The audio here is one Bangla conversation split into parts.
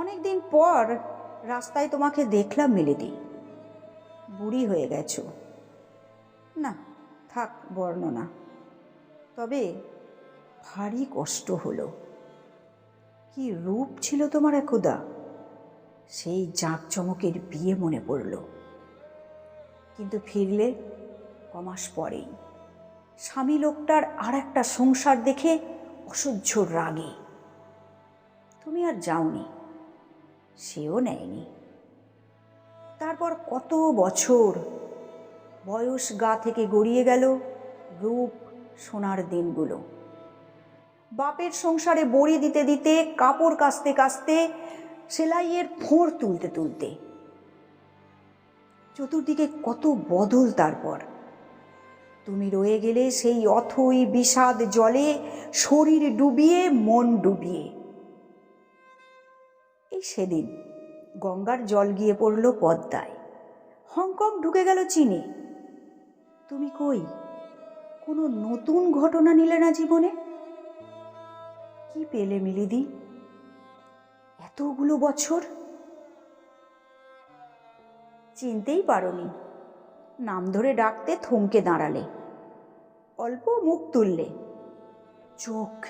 অনেকদিন পর রাস্তায় তোমাকে দেখলাম, মিলিদি। বুড়ি হয়ে গেছো। না, থাক, বর্ণনা। তবে ভারী কষ্ট হলো। কি রূপ ছিল তোমার একদা? সেই জাঁকজমকের বিয়ে মনে পড়ল। কিন্তু ফিরলে কমাস পরেই। স্বামী লোকটার আর একটা সংসার দেখে অসহ্য রাগে। তুমি আর যাওনি। সেও নেয়নি। তারপর কত বছর বয়স গা থেকে গড়িয়ে গেল রূপ সোনার দিনগুলো। বাপের সংসারে বড়ি দিতে দিতে, কাপড় কাচতে কাচতে, সেলাইয়ের ফোঁড় তুলতে তুলতে। চতুর্দিকে কত বদল তারপর। তুমি রয়ে গেলে সেই অথই বিষাদ জলে শরীর ডুবিয়ে, মন ডুবিয়ে। এই সেদিন। গঙ্গার জল গিয়ে পড়ল পদ্মায়। হংকং ঢুকে গেল চীনে। তুমি কই? কোনো নতুন ঘটনা নিলে না জীবনে? কি পেলে মিলিদি? এতগুলো বছর? চিনতেই পারোনি। নাম ধরে ডাকতে থমকে দাঁড়ালে। অল্প মুখ তুললে। চোখ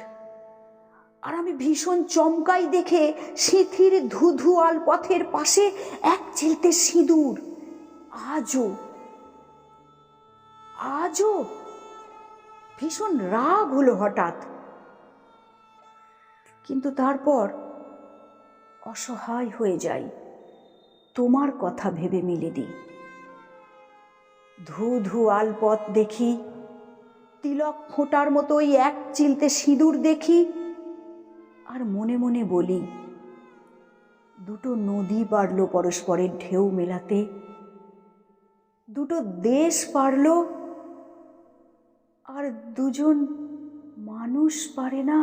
আর আমি ভীষণ চমকাই দেখে সিথির ধুধুয়াল পথের পাশে এক চিলতে সিঁদুর। আজও আজও ভীষণ রাগ হলো হঠাৎ। কিন্তু তারপর অসহায় হয়ে যাই। তোমার কথা ভেবে মিলে দিই ধু ধু আলপথ দেখি, তিলক ফোঁটার মতো ওই এক চিলতে সিঁদুর দেখি আর মনে মনে বলি, দুটো নদী পারল পরস্পরের ঢেউ মেলাতে, দুটো দেশ পারল, আর দুজন মানুষ পারে না।